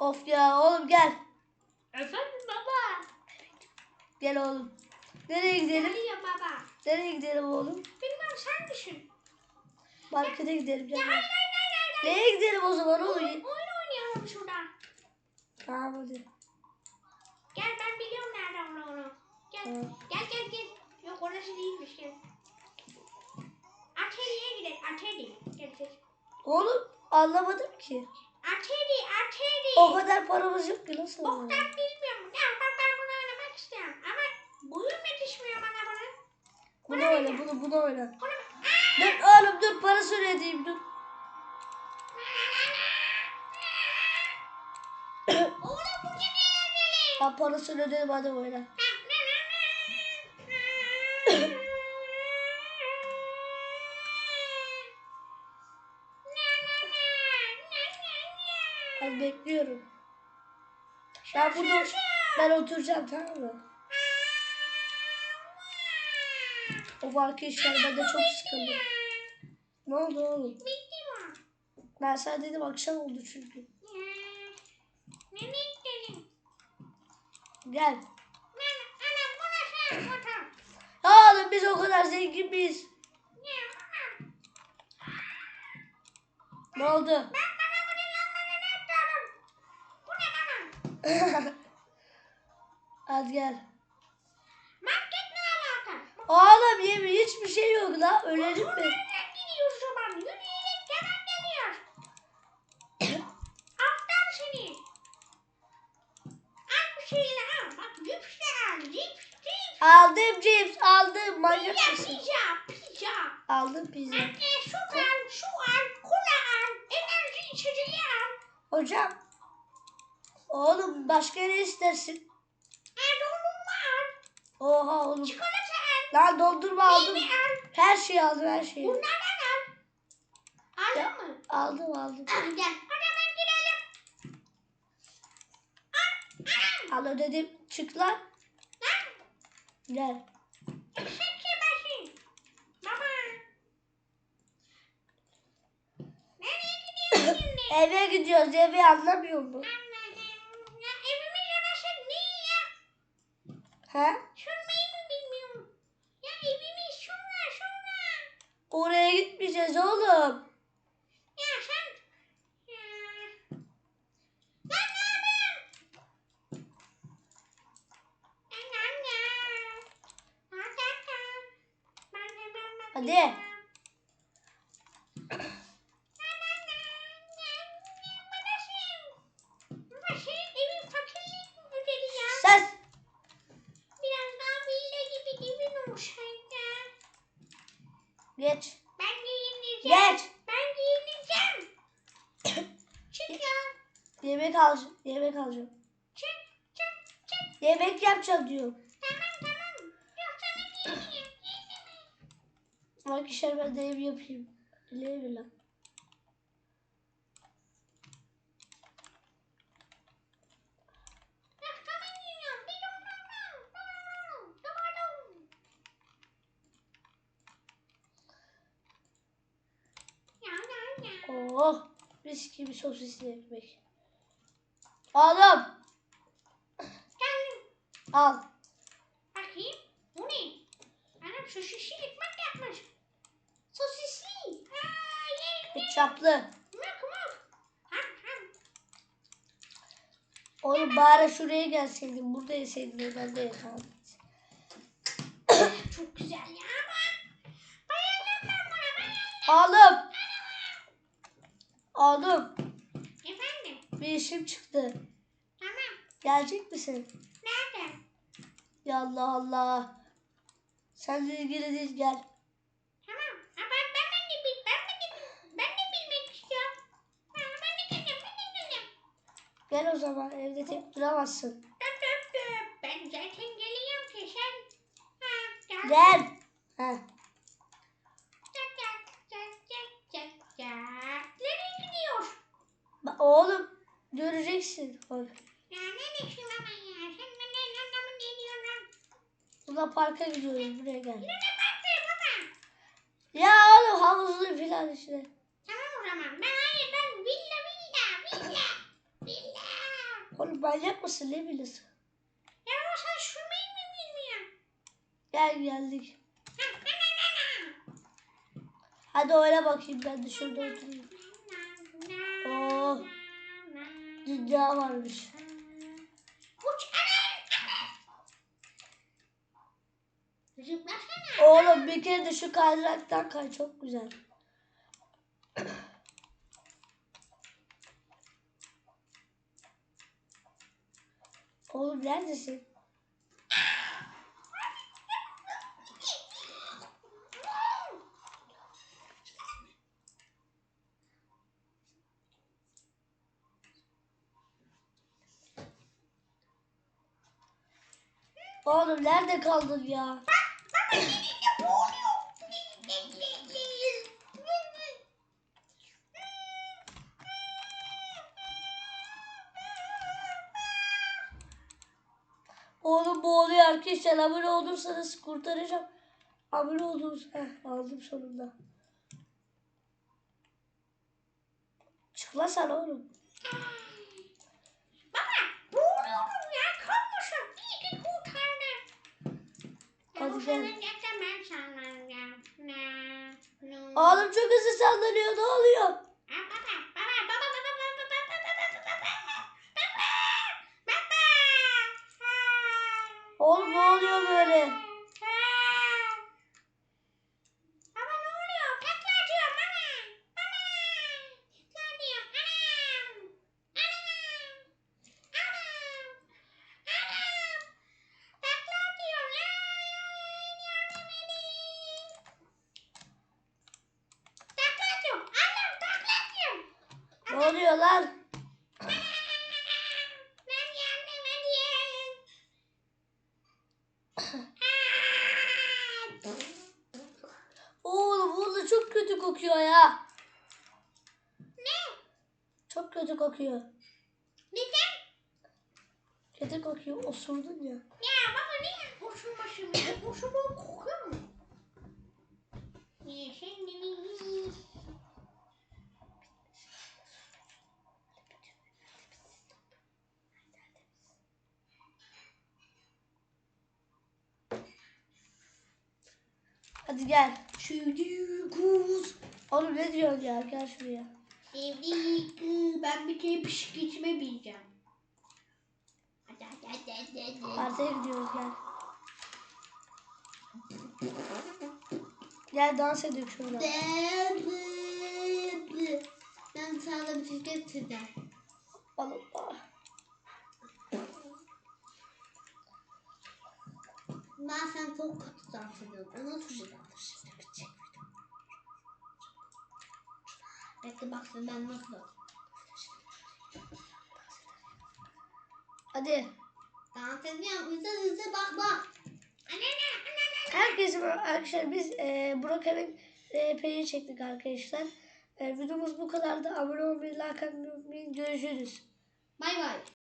Of ya oğlum gel. Efendim baba. Gel oğlum. Nereye gidelim? Geliyor baba. Nereye gidelim oğlum? Bilmem sen düşün. Markete gidelim. Ya hayır hayır hayır hayır. Nereye gidelim o zaman Oyun, oğlum? oyun oynayalım şurada. Tamam hadi. Gel ben biliyorum nerede onu. Gel. Tamam. Gel gel gel. Yok orası değilmiş gel. Atari'ye gidelim. Atari. Gel gel. Oğlum anlamadım ki. Atari, Atari. O kadar paramız yok ki nasıl olur? bilmiyorum. Ya ben, ben bunu oynamak istiyorum. Ama boyum yetişmiyor bana bunun. Bunu oyna bunu bunu oyna. Bunu... Dur oğlum dur parası ödeyeyim dur. Oğlum bu gibi eğlenceli. Ben parasını ödedim hadi oyna. Ben bekliyorum. Ben bunu ben oturacağım tamam mı? O marka işler bende çok sıkıldı. Ne oldu oğlum? Ben sana dedim akşam oldu çünkü. Gel. Ya oğlum biz o kadar zengin miyiz? Ne oldu? Ben bana bunun yanlarına atıyorum. Bu Hadi gel. Market ne alaka? Oğlum yemi hiçbir şey yok la. Ölelim mi? Nereden gidiyor şuradan? Yürüyerek hemen geliyor. Aptal seni. Al bu şeyleri al. Bak cips de al. Cips, cips. Aldım cips aldım. Manyak Pizza, mısın? pizza, pizza. Aldım pizza. Anne su al, su al, kola al, enerji içeceği al. Hocam. Oğlum başka ne istersin? Dondurma al, Oha oğlum. çikolata al, Lan dondurma aldım. meyve al. Her şeyi aldım her şeyi. Bunlardan al. Ya. Aldın mı? Aldım aldım. Al gel. Hadi hemen girelim. Al, al. Al ödedim. Çık lan. Lan, Gel. eşek şebesin. Baba. Nereye gidiyorsun şimdi? Eve gidiyoruz. Eve anlamıyor mu? Ya evimiz orası değil ya. He? Şurayı mı bilmiyorum. Ya evimiz şurada şurada. Oraya gitmeyeceğiz oğlum. Ya sen... Ya. Lan yapıyorsun? Lan anne. Hadi. Lan anne. Ya, babacığım. Baba senin evin fakirlik modeli ya. Ses. Biraz daha villa gibi evin olsaydı. Geç. Ben giyineceğim. Geç. Ben giyineceğim. Çık ya. Yemek alacağım. Yemek alacağım. Çık çık çık. Yemek yapacağım diyor. Tamam tamam. Yoksa ne giyineyim? Bak işler ben de yapayım. Öyle mi lan? Ya tamam giyiniyorum. Bir dondurma. Dondurma. Ya ya ya. Oh. Mis gibi sosisli ekmek. Oğlum. Geldim. Al. Bakayım. Bu ne? Anam sosisli ekmek yapmış. Sosisli. Aa, yerim. Çaplı. Mık mık. Ham ham. Oğlum bari şuraya gelseydin. Burada yeseydin. Ben de yatardım. Çok güzel ya ama. Bayıldım ben buna bayıldım. Oğlum. Oğlum. Efendim. Bir işim çıktı. Tamam. Gelecek misin? Nerede? Ya Allah Allah. Sen de ilgili değil gel. Tamam. Ha, ben, ben, de, bil- ben, de, ben de bilmek istiyorum. Ha, ben de geleceğim. Ben de geleceğim. Gel o zaman evde tek duramazsın. Döp döp döp. Ben zaten geliyorum ki sen. Ha, gel. Gel. Heh. Oğlum göreceksin. Bak. Ya ne deşim ama ya. Sen ne ne anlamı ne diyorsun? Buna parka gidiyoruz buraya gel. Baktı baba? Ya oğlum havuzlu falan işte. Tamam o zaman. Ben hayır ben villa villa villa. Villa. manyak mısın ne bilirsin? Ya ama sen sürmeyi mi bilmiyorsun? Gel geldik. Ha. Hadi oyna bakayım ben de şurada oturayım. Dünya varmış. Uç anam. Zıplasana. Oğlum bir kere de şu kaydıraktan kay çok güzel. Oğlum neredesin? Oğlum nerede kaldın ya? Oğlum boğuluyor arkadaşlar. Abone olursanız kurtaracağım. Abone olursanız. Heh, aldım sonunda. Çık lan sen oğlum. Hadi gel. Oğlum çok hızlı sallanıyor. Ne oluyor? Oğlum ne oluyor böyle? arıyorlar. Oğlum burada çok kötü kokuyor ya. Ne? Çok kötü kokuyor. Neden? Kötü kokuyor. Osurdun ya. Ya baba niye osurmuşum? Osurduğum kokuyor mu? Ya sen Hadi gel. Şimdi kuz. Oğlum ne diyorsun ya? Gel şuraya. Sevdik. Ben bir kere bisikletime bineceğim. Hadi hadi hadi hadi. Partiye gidiyoruz gel. Gel dans edelim şurada. Ben sana bisiklet süreceğim. Allah Allah. Ben sen çok kötü dans ediyorsun. O nasıl bir dans? Bekle baksın ben nasıl Hadi. dans ediyorum. Hızlı hızlı bak bak. Herkese arkadaşlar biz e, Brokerin RP'yi çektik arkadaşlar. E, videomuz bu kadardı. Abone olmayı, like atmayı. Görüşürüz. Bay bay.